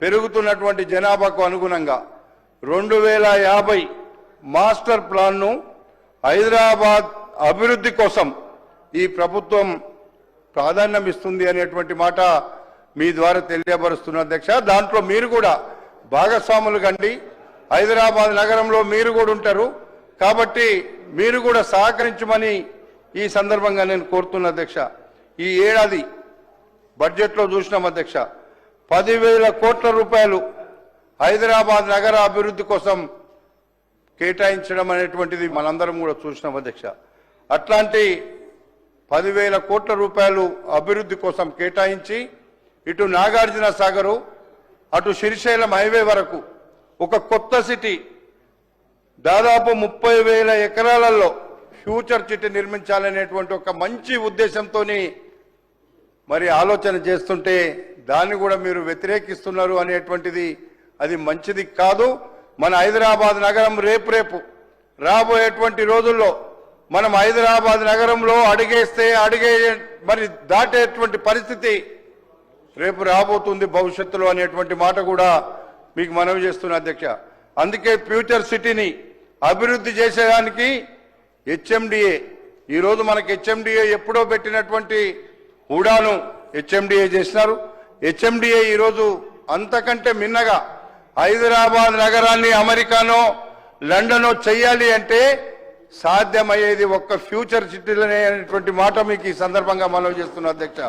పెరుగుతున్నటువంటి జనాభాకు అనుగుణంగా రెండు వేల యాభై మాస్టర్ ప్లాన్ను హైదరాబాద్ అభివృద్ధి కోసం ఈ ప్రభుత్వం ప్రాధాన్యం ఇస్తుంది అనేటువంటి మాట మీ ద్వారా తెలియపరుస్తున్న అధ్యక్ష. దాంట్లో మీరు కూడా భాగస్వాములు కండి. హైదరాబాద్ నగరంలో మీరు కూడా ఉంటారు. కాబట్టి మీరు కూడా సహకరించమని ఈ సందర్భంగా నేను కోరుతున్న అధ్యక్ష. ఈ ఏడాది బడ్జెట్లో చూసినాం అధ్యక్ష. పదివేల కోట్ల రూపాయలు హైదరాబాద్ నగర అభివృద్ధి కోసం కేటాయించడం అనేటువంటిది మనందరం కూడా చూసినాం అధ్యక్ష. అట్లాంటి పదివేల కోట్ల రూపాయలు అభివృద్ధి కోసం కేటాయించి ఇటు నాగార్జున సాగరు అటు శ్రీశైలం హైవే వరకు ఒక కొత్త సిటీ దాదాపు ముప్పై వేల ఎకరాలలో ఫ్యూచర్ సిటీ నిర్మించాలనేటువంటి ఒక మంచి ఉద్దేశంతోని మరి ఆలోచన చేస్తుంటే దాన్ని కూడా మీరు వ్యతిరేకిస్తున్నారు అనేటువంటిది అది మంచిది కాదు. మన హైదరాబాద్ నగరం రేపు రేపు రాబోయేటువంటి రోజుల్లో మనం హైదరాబాద్ నగరంలో అడిగేస్తే అడిగే మరి దాటేటువంటి పరిస్థితి రేపు రాబోతుంది భవిష్యత్తులో అనేటువంటి మాట కూడా మీకు మనవి చేస్తున్నా అధ్యక్ష. అందుకే ఫ్యూచర్ సిటీని అభివృద్ధి చేసేదానికి హెచ్ఎండిఏ ఈరోజు మనకి హెచ్ఎండిఏ ఎప్పుడో పెట్టినటువంటి హుడాను హెచ్ఎండిఏ చేసినారు. హెచ్ఎండిఏ ఈరోజు అంతకంటే మిన్నగా హైదరాబాద్ నగరాన్ని అమెరికానో లండనో చెయ్యాలి అంటే సాధ్యమయ్యేది ఒక్క ఫ్యూచర్ సిటీలోనే అనేటువంటి మాట మీకు ఈ సందర్భంగా మనవి చేస్తున్నా అధ్యక్ష.